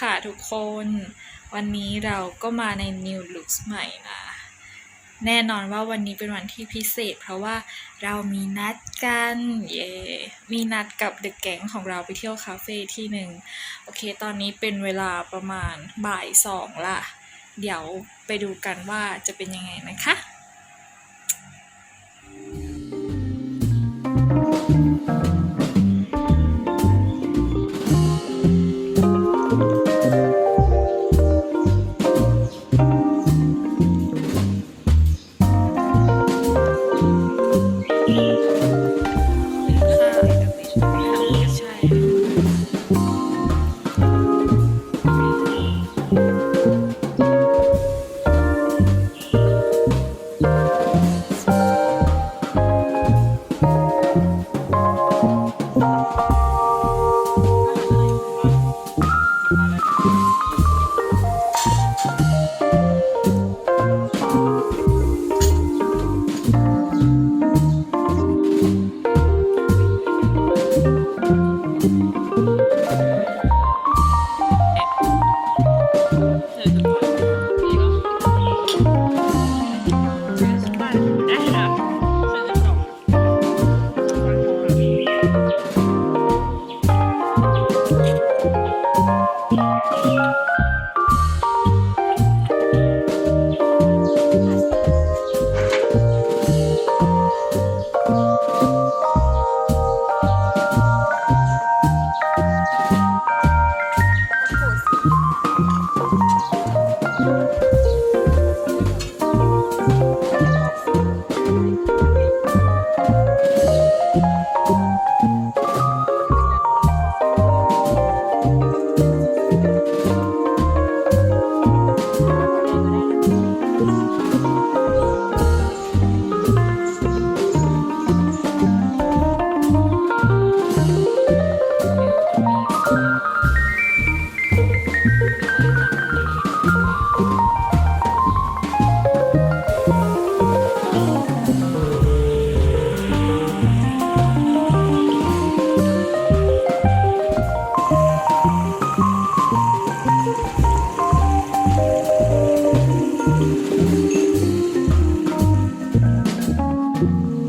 ค่ะทุกคน วันนี้เราก็มาใน New Looks ใหม่นะ แน่นอนว่าวันนี้เป็นวันที่พิเศษ เพราะว่าเรามีนัดกัน เย้มีนัดกับเด็กแก๊งของเราไปเที่ยวคาเฟ่ที่หนึ่งโอเค ตอนนี้เป็นเวลาประมาณบ่ายสองละ เดี๋ยวไปดูกันว่าจะเป็นยังไงนะคะ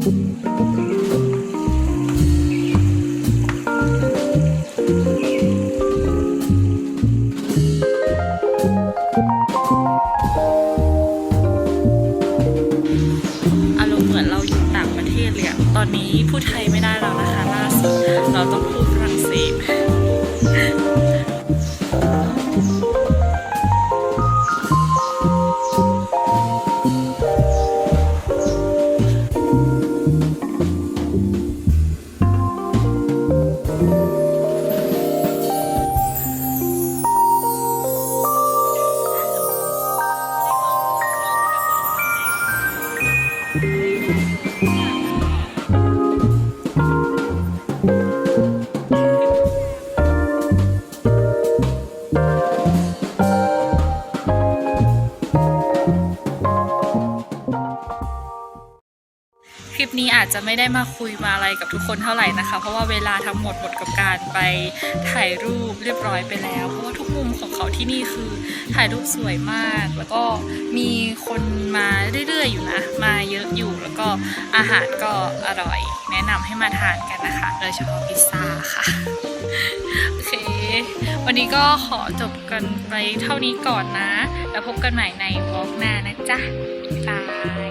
อารมณ์เหมือนเราอยู่ต่างประเทศเลยอะตอนนี้พูดไทยไม่ได้แล้วนะคะล่าสุดเราต้อง ค อาจจะไม่ได้มาคุยมาอะไรกับทุกคนเท่าไหร่นะคะ เพราะว่าเวลาทั้งหมดหมดกับการไปถ่ายรูปเรียบร้อยไปแล้ว เพราะว่าทุกมุมของเขาที่นี่คือถ่ายรูปสวยมาก แล้วก็มีคนมาเรื่อยๆอยู่นะ มาเยอะอยู่แล้วก็อาหารก็อร่อย แนะนำให้มาทานกันนะคะ โดยเฉพาะพิซซ่าค่ะโอเค วันนี้ก็ขอจบกันไปเท่านี้ก่อนนะ แล้วพบกันใหม่ในวอล์กหน้านะจ๊ะบ๊ายบาย